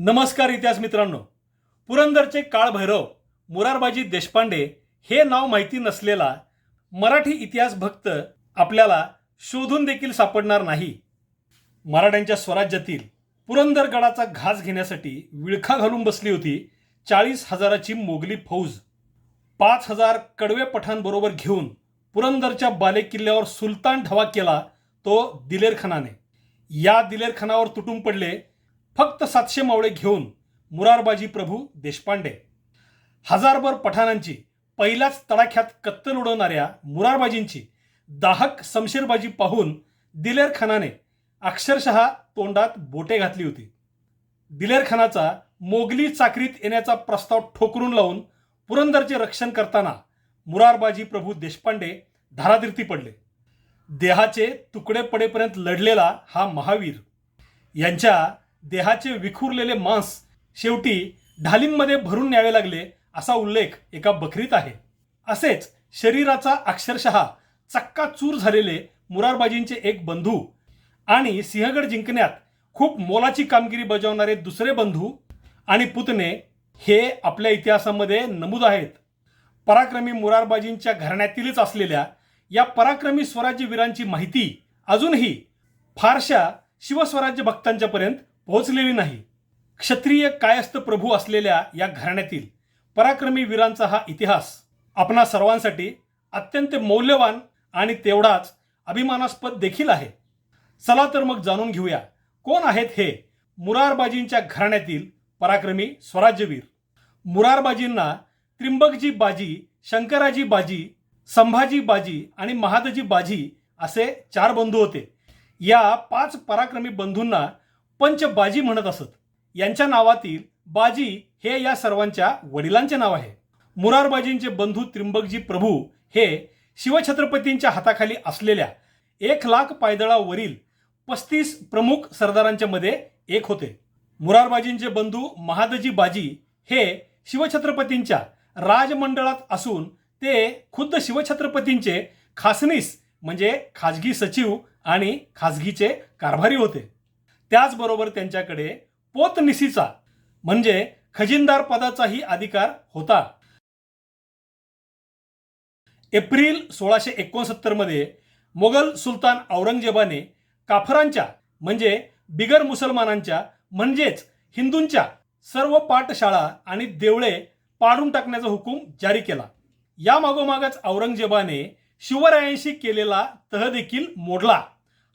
नमस्कार इतिहास मित्रांनो. पुरंदरचे काळभैरव मुरारबाजी देशपांडे हे नाव माहिती नसलेला मराठी इतिहास भक्त आपल्याला शोधून देखील सापडणार नाही. मराठ्यांच्या स्वराज्यातील पुरंदरगडाचा घास घेण्यासाठी विळखा घालून बसली होती चाळीस हजाराची मोगली फौज. पाच हजार कडवे पठाणबरोबर घेऊन पुरंदरच्या बालेकिल्ल्यावर सुलतान ठवा केला तो दिलेरखानाने. या दिलेरखानावर तुटून पडले फक्त सातशे मावळे घेऊन मुरारबाजी प्रभू देशपांडे. हजारभर पठाणांची पहिल्याच तडाख्यात कत्तल उडवणाऱ्या मुरारबाजींची दाहक समशेरबाजी पाहून दिलेर खानाने अक्षरशः तोंडात बोटे घातली होती. दिलेर खानाचा मोगली चाकरीत येण्याचा प्रस्ताव ठोकरून लावून पुरंदरचे रक्षण करताना मुरारबाजी प्रभू देशपांडे धारातीर्थी पडले. देहाचे तुकडे पडेपर्यंत लढलेला हा महावीर. यांच्या देहाचे विखुरलेले मांस शेवटी ढालींमध्ये भरून न्यावे लागले असा उल्लेख एका बकरीत आहे. असेच शरीराचा अक्षरशः चक्काचूर झालेले मुरारबाजींचे एक बंधू आणि सिंहगड जिंकण्यात खूप मोलाची कामगिरी बजावणारे दुसरे बंधू आणि पुतणे हे आपल्या इतिहासामध्ये नमूद आहेत. पराक्रमी मुरारबाजींच्या घराण्यातीलच असलेल्या या पराक्रमी स्वराज्यवीरांची माहिती अजूनही फारशा शिवस्वराज्य भक्तांच्यापर्यंत पोहोचलेली नाही. क्षत्रिय कायस्थ प्रभू असलेल्या या घराण्यातील पराक्रमी वीरांचा हा इतिहास आपणा सर्वांसाठी अत्यंत मौल्यवान आणि तेवढाच अभिमानास्पद देखील आहे. चला तर मग जाणून घेऊया कोण आहेत हे मुरारबाजींच्या घराण्यातील पराक्रमी स्वराज्यवीर? मुरारबाजींना त्रिंबकजी बाजी शंकराजी बाजी संभाजी बाजी आणि महादजी बाजी असे चार बंधू होते. या पाच पराक्रमी बंधूंना पंचबाजी म्हणत असत. यांच्या नावातील बाजी हे या सर्वांच्या वडिलांचे नाव आहे. मुरारबाजींचे बंधू त्रिंबकजी प्रभू हे शिवछत्रपतींच्या हाताखाली असलेल्या एक लाख पायदळावरील पस्तीस प्रमुख सरदारांच्या मध्ये एक होते. मुरारबाजींचे बंधू महादजी बाजी हे शिवछत्रपतींच्या राजमंडळात असून ते खुद्द शिवछत्रपतींचे खासनीस म्हणजे खाजगी सचिव आणि खाजगीचे कारभारी होते. त्याचबरोबर त्यांच्याकडे पोतनिसीचा म्हणजे खजिनदार पदाचाही अधिकार होता. एप्रिल सोळाशे एकोणसत्तरमध्ये मोगल सुलतान औरंगजेबाने काफरांच्या म्हणजे बिगर मुसलमानांच्या म्हणजेच हिंदूंच्या सर्व पाठशाळा आणि देवळे पाडून टाकण्याचा हुकूम जारी केला. या मागोमागच औरंगजेबाने शिवरायांशी केलेला तह देखील मोडला.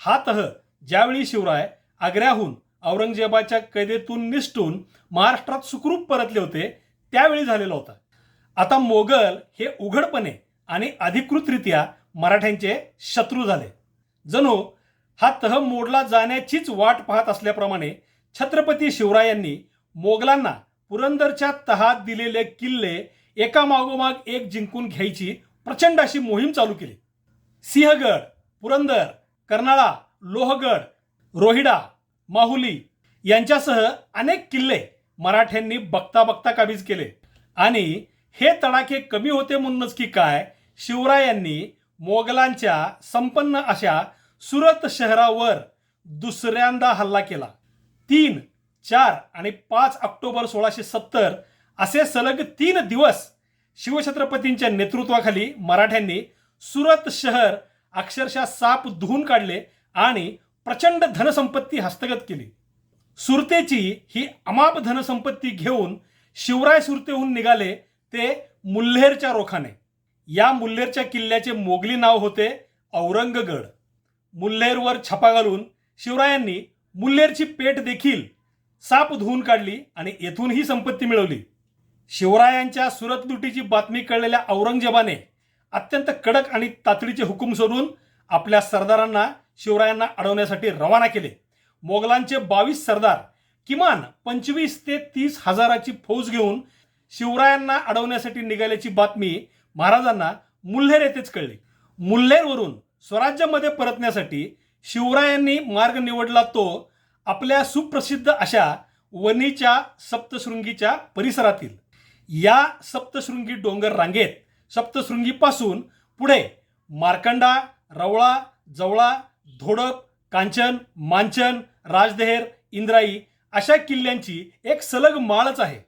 हा तह ज्यावेळी शिवराय आग्र्याहून औरंगजेबाच्या कैदेतून निसटून महाराष्ट्रात सुखरूप परतले होते त्यावेळी झालेला होता. आता मोगल हे उघडपणे आणि अधिकृतरित्या मराठ्यांचे शत्रू झाले. जणू हा तह मोडला जाण्याचीच वाट पाहत असल्याप्रमाणे छत्रपती शिवरायांनी मोगलांना पुरंदरच्या तहात दिलेले किल्ले एका मागोमाग एक जिंकून घ्यायची प्रचंड अशी मोहीम चालू केली. सिंहगड पुरंदर कर्नाळा लोहगड रोहिडा माहुली यांच्यासह अनेक किल्ले मराठ्यांनी बघता बघता काबीज केले. आणि हे तडाखे कमी होते म्हणूनच की काय शिवरायांनी मोगलांच्या संपन्न अशा सुरत शहरावर दुसऱ्यांदा हल्ला केला. तीन चार आणि पाच ऑक्टोबर सोळाशे सत्तर असे सलग तीन दिवस शिवछत्रपतींच्या नेतृत्वाखाली मराठ्यांनी सुरत शहर अक्षरशः साप धुवून काढले आणि प्रचंड धनसंपत्ती हस्तगत केली. सुरतेची ही अमाप धनसंपत्ती घेऊन शिवराय सुरतेहून निघाले ते मुल्हेरच्या रोखाने. या मुल्हेरच्या किल्ल्याचे मोगली नाव होते औरंगगड. मुल्हेरवर छपा घालून शिवरायांनी मुल्हेरची पेट देखील साप धुवून काढली आणि येथून ही संपत्ती मिळवली. शिवरायांच्या सुरत लुटीची बातमी कळलेल्या औरंगजेबाने अत्यंत कडक आणि तातडीचे हुकूम सोडून आपल्या सरदारांना शिवरायांना अडवण्यासाठी रवाना केले. मोगलांचे बावीस सरदार किमान पंचवीस ते तीस हजाराची फौज घेऊन शिवरायांना अडवण्यासाठी निघाल्याची बातमी महाराजांना मुल्हेर येथेच कळली. मुल्हेरवरून स्वराज्यामध्ये परतण्यासाठी शिवरायांनी मार्ग निवडला तो आपल्या सुप्रसिद्ध अशा वनीच्या सप्तशृंगीच्या परिसरातील. या सप्तशृंगी डोंगर रांगेत सप्तशृंगीपासून पुढे मार्कंडा रवळा जवळा धोडप कांचन मांचन राजदेहेर इंद्राई अशा किल्ल्यांची एक सलग माळच आहे.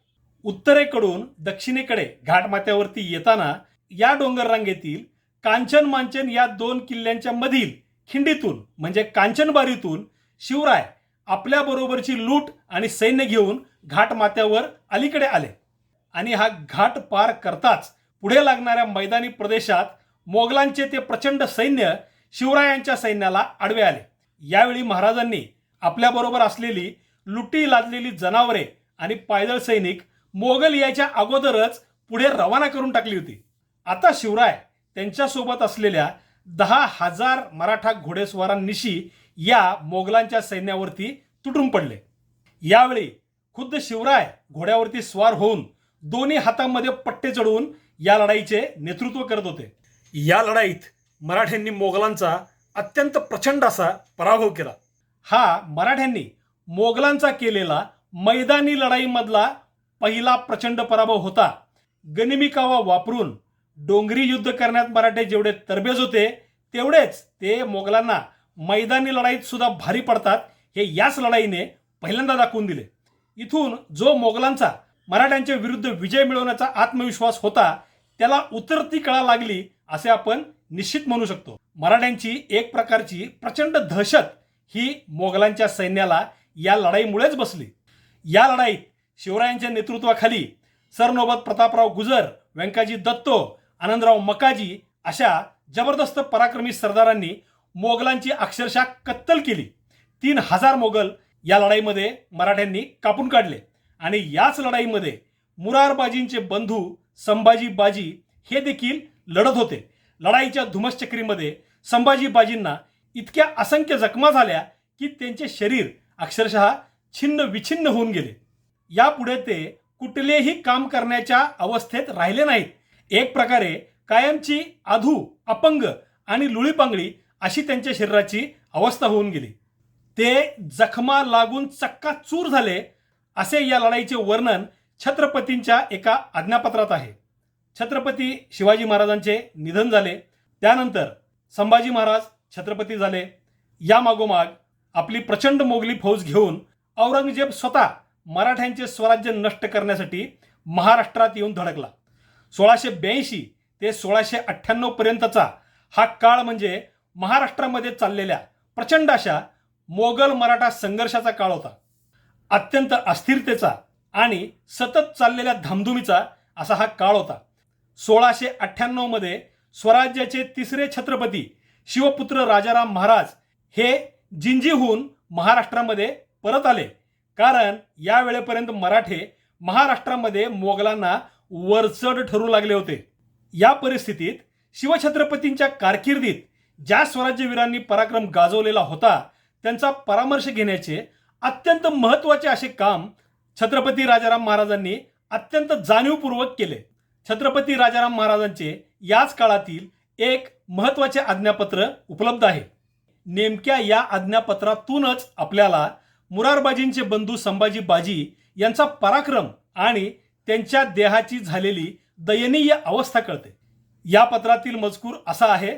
उत्तरेकडून दक्षिणेकडे घाटमाथ्यावरती येताना या डोंगर रांगेतील कांचन मांचन या दोन किल्ल्यांच्या मधील खिंडीतून म्हणजे कांचनबारीतून शिवराय आपल्या बरोबरची लूट आणि सैन्य घेऊन घाटमाथ्यावर अलीकडे आले. आणि हा घाट पार करताच पुढे लागणाऱ्या मैदानी प्रदेशात मोगलांचे ते प्रचंड सैन्य शिवरायांच्या सैन्याला आडवे आले. यावेळी महाराजांनी आपल्याबरोबर असलेली लुटी लादलेली जनावरे आणि पायदळ सैनिक मोगल यायच्या अगोदरच पुढे रवाना करून टाकली होती. आता शिवराय त्यांच्यासोबत असलेल्या दहा हजार मराठा घोडेस्वारांनिशी या मोगलांच्या सैन्यावरती तुटून पडले. यावेळी खुद्द शिवराय घोड्यावरती स्वार होऊन दोन्ही हातांमध्ये पट्टे चढवून या लढाईचे नेतृत्व करत होते. या लढाईत मराठ्यांनी मोगलांचा अत्यंत प्रचंड असा पराभव केला. हा मराठ्यांनी मोगलांचा केलेला मैदानी लढाईमधला पहिला प्रचंड पराभव होता. गनिमिकावा वापरून डोंगरी युद्ध करण्यात मराठे जेवढे तरबेज होते तेवढेच ते मोगलांना मैदानी लढाईत सुद्धा भारी पडतात हे याच लढाईने पहिल्यांदा दाखवून दिले. इथून जो मोगलांचा मराठ्यांच्या विरुद्ध विजय मिळवण्याचा आत्मविश्वास होता त्याला उतरती कळा लागली असे आपण निश्चित म्हणू शकतो. मराठ्यांची एक प्रकारची प्रचंड दहशत ही मोगलांच्या सैन्याला या लढाईमुळेच बसली. या लढाईत शिवरायांच्या नेतृत्वाखाली सरनोबत प्रतापराव गुजर व्यंकाजी दत्तो आनंदराव मकाजी अशा जबरदस्त पराक्रमी सरदारांनी मोगलांची अक्षरशः कत्तल केली. तीन हजार मोगल या लढाईमध्ये मराठ्यांनी कापून काढले आणि याच लढाईमध्ये मुरारबाजींचे बंधू संभाजी बाजी हे देखील लढत होते. लढाईच्या धुमश्चक्रीमध्ये संभाजी बाजींना इतक्या असंख्य जखमा झाल्या की त्यांचे शरीर अक्षरशः छिन्न विछिन्न होऊन गेले. यापुढे ते कुठलेही काम करण्याच्या अवस्थेत राहिले नाहीत. एक प्रकारे कायमची आधू अपंग आणि लुळीपांगळी अशी त्यांच्या शरीराची अवस्था होऊन गेली. ते जखमा लागून चक्का चूर झाले असे या लढाईचे वर्णन छत्रपतींच्या एका आज्ञापत्रात आहे. छत्रपती शिवाजी महाराजांचे निधन झाले. त्यानंतर संभाजी महाराज छत्रपती झाले. यामागोमाग आपली प्रचंड मोगली फौज घेऊन औरंगजेब स्वतः मराठ्यांचे स्वराज्य नष्ट करण्यासाठी महाराष्ट्रात येऊन धडकला. सोळाशे ब्याऐंशी ते सोळाशे अठ्ठ्याण्णव पर्यंतचा हा काळ म्हणजे महाराष्ट्रामध्ये चाललेल्या प्रचंड अशा मोगल मराठा संघर्षाचा काळ होता. अत्यंत अस्थिरतेचा आणि सतत चाललेल्या धामधुमीचा असा हा काळ होता. सोळाशे अठ्ठ्याण्णवमध्ये स्वराज्याचे तिसरे छत्रपती शिवपुत्र राजाराम महाराज हे जिंजीहून महाराष्ट्रामध्ये परत आले. कारण या वेळेपर्यंत मराठे महाराष्ट्रामध्ये मोगलांना वरचढ ठरू लागले होते. या परिस्थितीत शिवछत्रपतींच्या कारकिर्दीत ज्या स्वराज्यवीरांनी पराक्रम गाजवलेला होता त्यांचा परामर्श घेण्याचे अत्यंत महत्त्वाचे असे काम छत्रपती राजाराम महाराजांनी अत्यंत जाणीवपूर्वक केले. छत्रपती राजाराम महाराजांचे याच काळातील एक महत्त्वाचे आज्ञापत्र उपलब्ध आहे. नेमक्या या आज्ञापत्रातूनच आपल्याला मुरारबाजींचे बंधू संभाजी बाजी यांचा पराक्रम आणि त्यांच्या देहाची झालेली दयनीय अवस्था कळते. या पत्रातील मजकूर असा आहे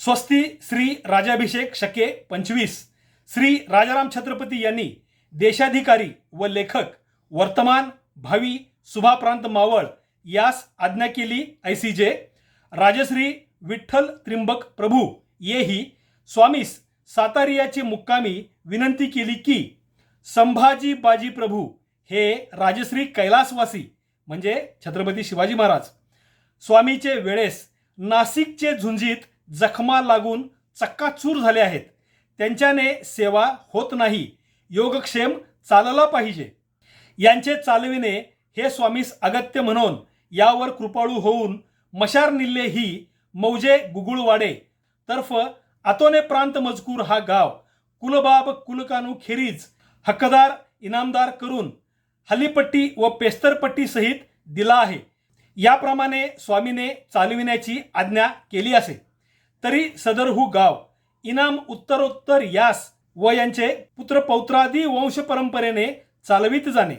स्वस्ती श्री राजाभिषेक शके पंचवीस. श्री राजाराम छत्रपती यांनी देशाधिकारी व लेखक वर्तमान भावी सुभाप्रांत मावळ यास आज्ञा केली ऐसीजे राजश्री विठ्ठल त्रिंबक प्रभू येही स्वामीस सातारियाचे मुक्कामी विनंती केली की संभाजी बाजी प्रभू हे राजश्री कैलासवासी म्हणजे छत्रपती शिवाजी महाराज स्वामीचे वेळेस नाशिकचे झुंजीत जखमा लागून चक्काचूर झाले आहेत. त्यांच्याने सेवा होत नाही योगक्षेम चालला पाहिजे. यांचे चालविणे हे स्वामीस अगत्य म्हणून यावर कृपाळू होऊन मशार निल्ले ही मौजे गुगुळवाडे. तर्फ आतोने प्रांत मजकूर हा गाव. कुलबाब कुलकानू खेरीज हक्कदार इनामदार करून हल्लीपट्टी व पेस्तरपट्टी सहित दिला आहे. याप्रमाणे स्वामीने चालविण्याची आज्ञा केली असे. तरी सदरहू गाव. इनाम उत्तरोत्तर यास व यांचे पुत्रपौत्रादी वंश परंपरेने चालवित जाणे.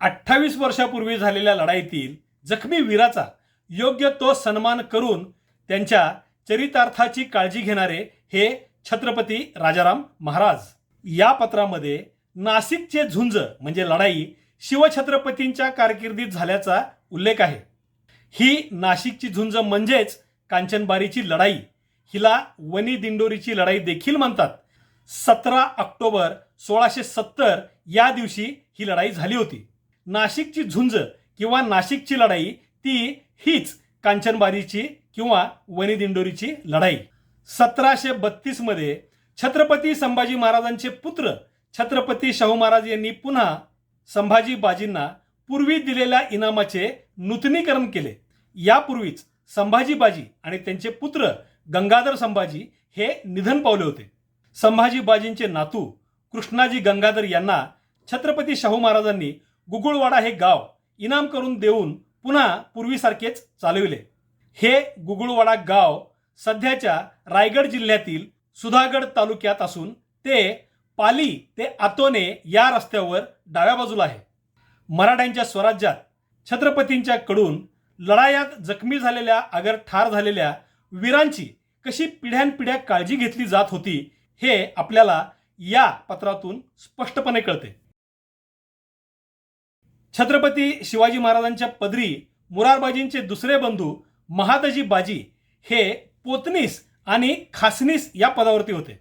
अठ्ठावीस वर्षापूर्वी झालेल्या लढाईतील जखमी वीराचा योग्य तो सन्मान करून त्यांच्या चरितार्थाची काळजी घेणारे हे छत्रपती राजाराम महाराज. या पत्रामध्ये नाशिकचे झुंज म्हणजे लढाई शिवछत्रपतींच्या कारकिर्दीत झाल्याचा उल्लेख आहे. ही नाशिकची झुंज म्हणजेच कांचनबारीची लढाई. हिला वनी दिंडोरीची लढाई देखील म्हणतात. सतरा ऑक्टोबर सोळाशे सत्तर या दिवशी ही लढाई झाली होती. नाशिकची झुंज किंवा नाशिकची लढाई ती हीच कांचनबारीची किंवा वनी दिंडोरीची लढाई. सतराशे बत्तीसमध्ये छत्रपती संभाजी महाराजांचे पुत्र छत्रपती शाहू महाराज यांनी पुन्हा संभाजी बाजींना पूर्वी दिलेल्या इनामाचे नूतनीकरण केले. यापूर्वीच संभाजी बाजी आणि त्यांचे पुत्र गंगाधर संभाजी हे निधन पावले होते. संभाजी बाजींचे नातू कृष्णाजी गंगाधर यांना छत्रपती शाहू महाराजांनी गुगुळवाडा हे गाव इनाम करून देऊन पुन्हा पूर्वीसारखेच चालविले. हे गुगुळवाडा गाव सध्याच्या रायगड जिल्ह्यातील सुधागड तालुक्यात असून ते पाली ते आतोने या रस्त्यावर डाव्या बाजूला आहे. मराठ्यांच्या स्वराज्यात छत्रपतींच्या कडून लढायात जखमी झालेल्या अगर ठार झालेल्या वीरांची कशी पिढ्यानपिढ्या काळजी घेतली जात होती हे आपल्याला या पत्रातून स्पष्टपणे कळते. छत्रपती शिवाजी महाराजांच्या पदरी मुरारबाजींचे दुसरे बंधू महादजी बाजी हे पोतनीस आणि खासनीस या पदावरती होते.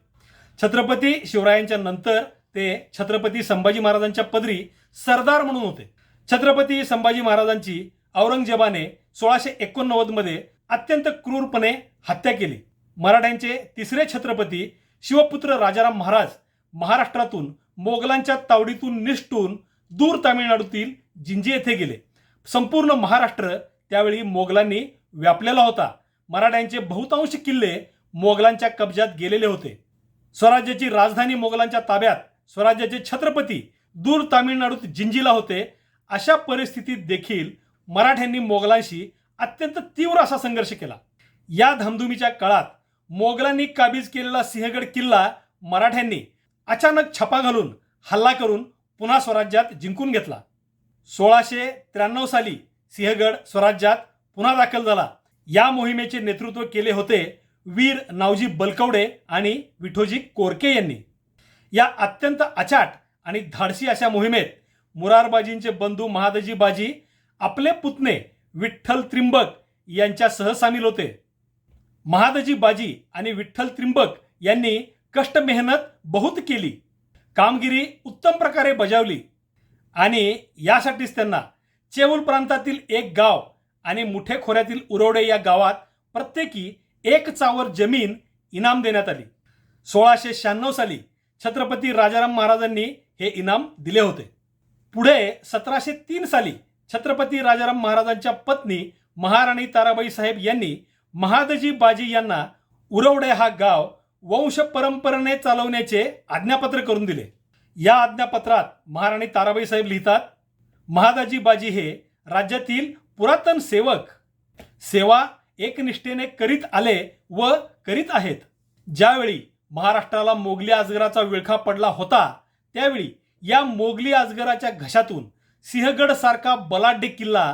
छत्रपती शिवरायांच्या नंतर ते छत्रपती संभाजी महाराजांच्या पदरी सरदार म्हणून होते. छत्रपती संभाजी महाराजांची औरंगजेबाने सोळाशे एकोणनव्वदमध्ये अत्यंत क्रूरपणे हत्या केली. मराठ्यांचे तिसरे छत्रपती शिवपुत्र राजाराम महाराज महाराष्ट्रातून मोगलांच्या तावडीतून निष्ठून दूर तामिळनाडूतील जिंजी येथे गेले. संपूर्ण महाराष्ट्र त्यावेळी मोगलांनी व्यापलेला होता. मराठ्यांचे बहुतांश किल्ले मोगलांच्या कब्जात गेलेले होते. स्वराज्याची राजधानी मोगलांच्या ताब्यात स्वराज्याचे छत्रपती दूर तामिळनाडूत जिंजीला होते. अशा परिस्थितीत देखील मराठ्यांनी मोगलांशी अत्यंत तीव्र असा संघर्ष केला. या धामधुमीच्या काळात मोगलांनी काबीज केलेला सिंहगड किल्ला मराठ्यांनी अचानक छपा घालून हल्ला करून पुन्हा स्वराज्यात जिंकून घेतला. सोळाशे त्र्याण्णव साली सिंहगड स्वराज्यात पुन्हा दाखल झाला. या मोहिमेचे नेतृत्व केले होते वीर नावजी बलकवडे आणि विठोजी कोरके यांनी. या अत्यंत अचाट आणि धाडसी अशा मोहिमेत मुरारबाजींचे बंधू महादजी बाजी आपले पुतणे विठ्ठल त्रिंबक यांच्यासह सामील होते. महादजी बाजी आणि विठ्ठल त्रिंबक यांनी कष्ट मेहनत बहुत केली. कामगिरी उत्तम प्रकारे बजावली. आणि यासाठीच त्यांना चेऊल प्रांतातील एक गाव आणि मुठे खोऱ्यातील उरवडे या गावात प्रत्येकी एक चावर जमीन इनाम देण्यात आली. सोळाशे शहाण्णव साली छत्रपती राजाराम महाराजांनी हे इनाम दिले होते. पुढे सतराशे तीन साली छत्रपती राजाराम महाराजांच्या पत्नी महाराणी ताराबाई साहेब यांनी महादजी बाजी यांना उरवडे हा गाव वंश परंपरेने चालवण्याचे आज्ञापत्र करून दिले. या आज्ञापत्रात महाराणी ताराबाई साहेब लिहितात महादाजी बाजी हे राज्यातील पुरातन सेवक सेवा एकनिष्ठेने करीत आले व करीत आहेत. ज्यावेळी महाराष्ट्राला मोगली आजगराचा विळखा पडला होता त्यावेळी या मोगली आजगराच्या घशातून सिंहगड सारखा बलाढ्य किल्ला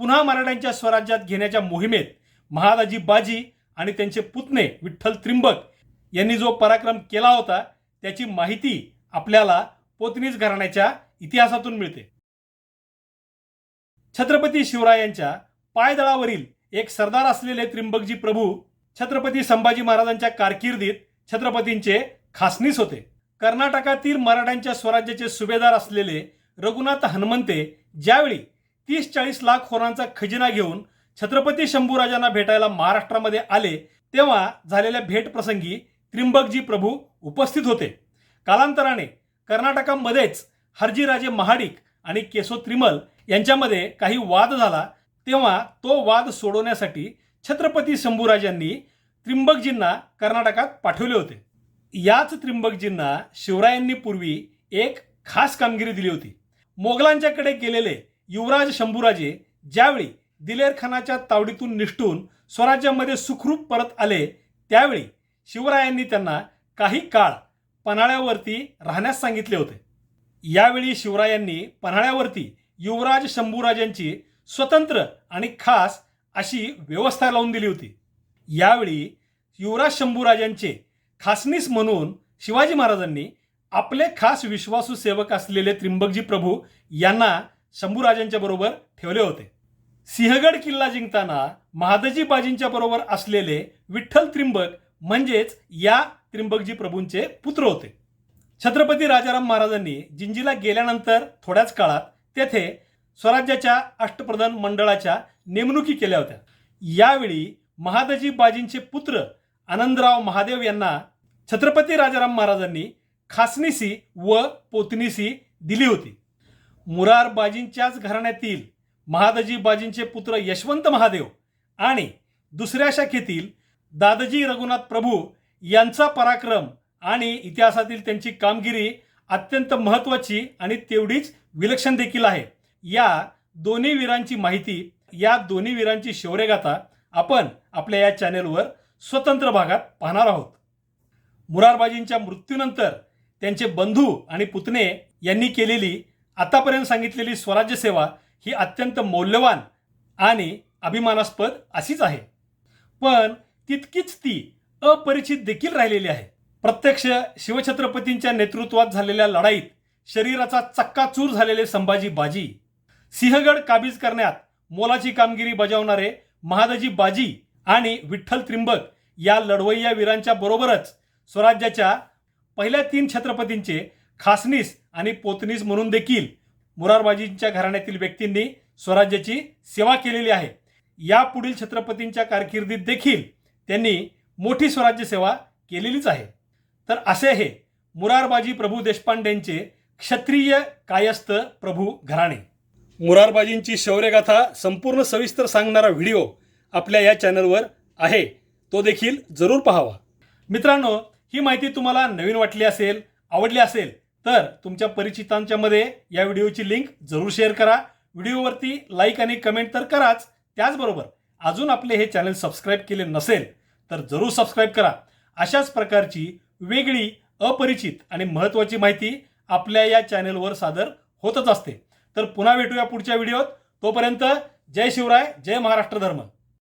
पुन्हा मराठ्यांच्या स्वराज्यात घेण्याच्या मोहिमेत महादाजी बाजी आणि त्यांचे पुतणे विठ्ठल त्रिंबक यांनी जो पराक्रम केला होता त्याची माहिती आपल्याला पोतनीस घराण्याच्या इतिहासातून मिळते. छत्रपती शिवरायांच्या पायदळावरील एक सरदार असलेले त्रिंबकजी प्रभू छत्रपती संभाजी महाराजांच्या कारकिर्दीत छत्रपतींचे खासनीस होते. कर्नाटकातील मराठ्यांच्या स्वराज्याचे सुभेदार असलेले रघुनाथ हनुमंते ज्यावेळी तीस चाळीस लाख होरांचा खजिना घेऊन छत्रपती शंभूराजांना भेटायला महाराष्ट्रामध्ये आले तेव्हा झालेल्या भेट प्रसंगी त्रिंबकजी प्रभू उपस्थित होते. कालांतराने कर्नाटकामध्येच हरजीराजे महाडिक आणि केसो त्रिमल यांच्यामध्ये काही वाद झाला तेव्हा तो वाद सोडवण्यासाठी छत्रपती शंभूराजांनी त्रिंबकजींना कर्नाटकात पाठवले होते. याच त्रिंबकजींना शिवरायांनी पूर्वी एक खास कामगिरी दिली होती. मोगलांच्याकडे गेलेले युवराज शंभूराजे ज्यावेळी दिलेरखानाच्या तावडीतून निष्ठून स्वराज्यामध्ये सुखरूप परत आले त्यावेळी शिवरायांनी त्यांना काही काळ पन्हाळ्यावरती राहण्यास सांगितले होते. यावेळी शिवरायांनी पन्हाळ्यावरती युवराज शंभूराजांची स्वतंत्र आणि खास अशी व्यवस्था लावून दिली होती. यावेळी युवराज शंभूराजांचे खासनीस म्हणून शिवाजी महाराजांनी आपले खास विश्वासू सेवक असलेले त्रिंबकजी प्रभू यांना शंभूराजांच्या बरोबर ठेवले होते. सिंहगड किल्ला जिंकताना महादजी बाजींच्या बरोबर असलेले विठ्ठल त्रिंबक म्हणजेच या त्रिंबकजी प्रभूंचे पुत्र होते. छत्रपती राजाराम महाराजांनी जिंजीला गेल्यानंतर थोड्याच काळात तेथे स्वराज्याच्या अष्टप्रधान मंडळाच्या नेमणुकी केल्या होत्या. यावेळी महादजी बाजींचे पुत्र आनंदराव महादेव यांना छत्रपती राजाराम महाराजांनी खासनीसी व पोतनीसी दिली होती. मुरार बाजींच्याच घराण्यातील महादजी बाजींचे पुत्र यशवंत महादेव आणि दुसऱ्या शाखेतील दादजी रघुनाथ प्रभू यांचा पराक्रम आणि इतिहासातील त्यांची कामगिरी अत्यंत महत्त्वाची आणि तेवढीच विलक्षण देखील आहे. या दोन्ही वीरांची माहिती या दोन्ही वीरांची शौर्यगाथा आपण आपल्या या चॅनेलवर स्वतंत्र भागात पाहणार आहोत. मुरारबाजींच्या मृत्यूनंतर त्यांचे बंधू आणि पुतणे यांनी केलेली आतापर्यंत सांगितलेली स्वराज्य सेवा ही अत्यंत मौल्यवान आणि अभिमानास्पद अशीच आहे. पण तितकीच ती अपरिचित देखील राहिलेली आहे. प्रत्यक्ष शिवछत्रपतींच्या नेतृत्वात झालेल्या लढाईत शरीराचा चक्काचूर झालेले संभाजी बाजी सिंहगड काबीज करण्यात मोलाची कामगिरी बजावणारे महादजी बाजी आणि विठ्ठल त्रिंबक या लढवय्या वीरांच्या बरोबरच स्वराज्याच्या पहिल्या तीन छत्रपतींचे खासनीस आणि पोतनीस म्हणून देखील मुरारबाजींच्या घराण्यातील व्यक्तींनी स्वराज्याची सेवा केलेली आहे. या पुढील छत्रपतींच्या कारकिर्दीत देखील त्यांनी मोठी स्वराज्य सेवा केलेलीच आहे. तर असे हे मुरारबाजी प्रभू देशपांडेंचे क्षत्रिय कायस्थ प्रभू घराणे. मुरारबाजींची शौर्यगाथा संपूर्ण सविस्तर सांगणारा व्हिडिओ आपल्या या चॅनलवर आहे. तो देखील जरूर पाहावा. मित्रांनो ही माहिती तुम्हाला नवीन वाटली असेल आवडली असेल तर तुमच्या परिचितांच्या मध्ये या व्हिडिओची लिंक जरूर शेअर करा. व्हिडिओवरती लाईक आणि कमेंट तर कराच त्याचबरोबर अजून आपले हे चॅनल सबस्क्राईब केले नसेल तर जरूर सबस्क्राईब करा. अशाच प्रकारची वेगळी अपरिचित आणि महत्त्वाची माहिती आपल्या या चॅनलवर सादर होतच असते. तर पुन्हा भेटूया पुढच्या व्हिडिओत. तोपर्यंत जय शिवराय जय महाराष्ट्र धर्म.